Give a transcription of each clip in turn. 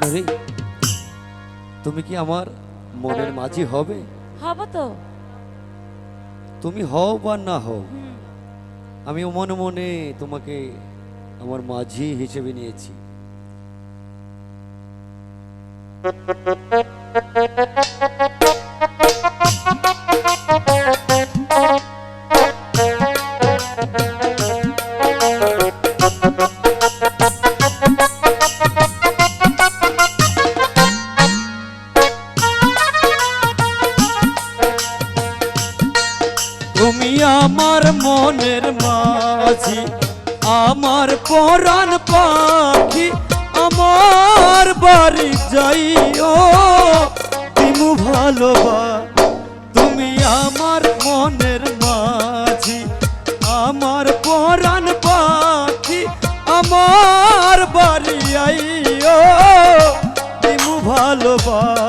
নুরি তুমি কি আমার মনের মাঝি হবে? হব তো। তুমি হও বা না হও আমি মনে মনে তোমাকে আমার মাঝি হিসেবে নিয়েছি। মাঝি আমার পরাণ পাখি আমার বাড়ি যাইও। দিমু ভালোবা তুমি আমার মনের মাঝি। আমার পরাণ পাখি আমার বাড়ি আইও। দিমু ভালোবাসা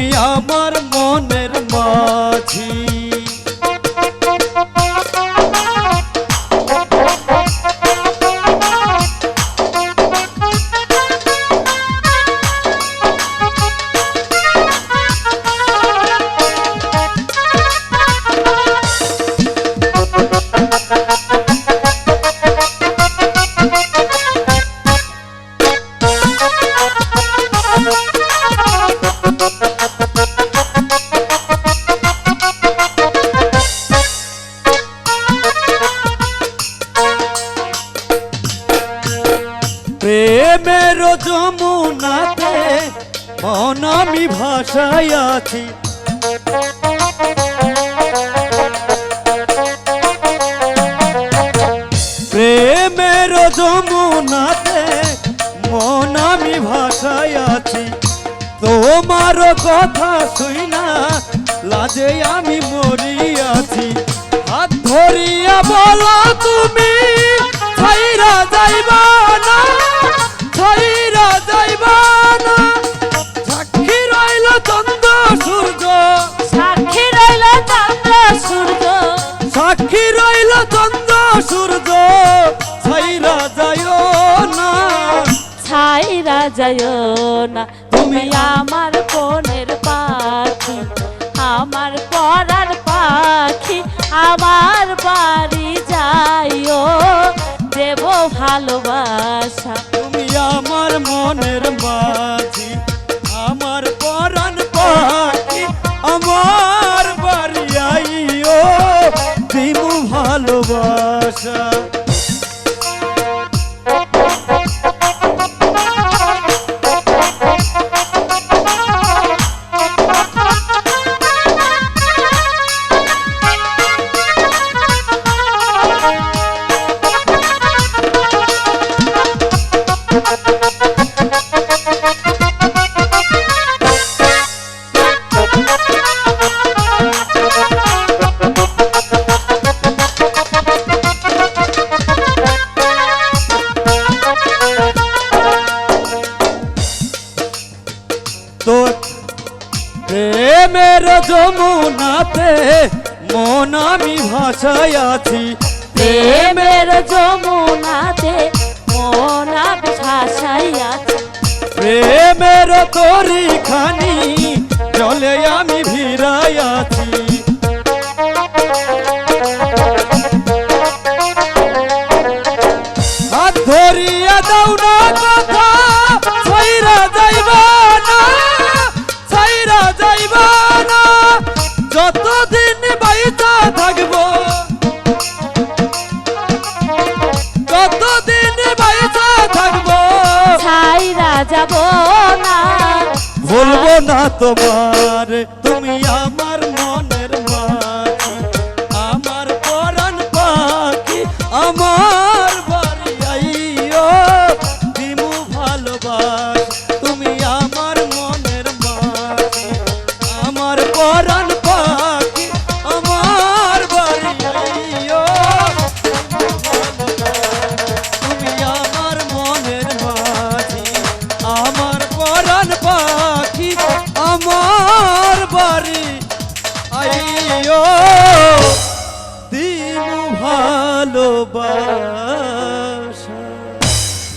তুমি আমার মনের মাঝি। প্রেমের যমুনাতে মন আমি ভাষায় আছি প্রেমের যমুনাতে মন আমি ভাষায় আছি তোমার কথা শুই না লাজে আমি মরিয়াছি। হাত ধরিয়া বলো তুমি সাক্ষী রইল চন্দ্র সূর্য ছাইরা যাইও না। ছাইরা যায় না। তুমি আমার কোনের পাখি আমার পরার পাখি আমার বাড়ি যাইও দেব ভালোবাসা। তুমি আমার মনের মাঝি যমুনাতে মন আমি ভাসাই আছি প্রেমের যমুনাতে মন আমি ভাসাই আছি প্রেমের তরি খানি জলে আমি ভিড়াই আছি তোমার ভালোবাসা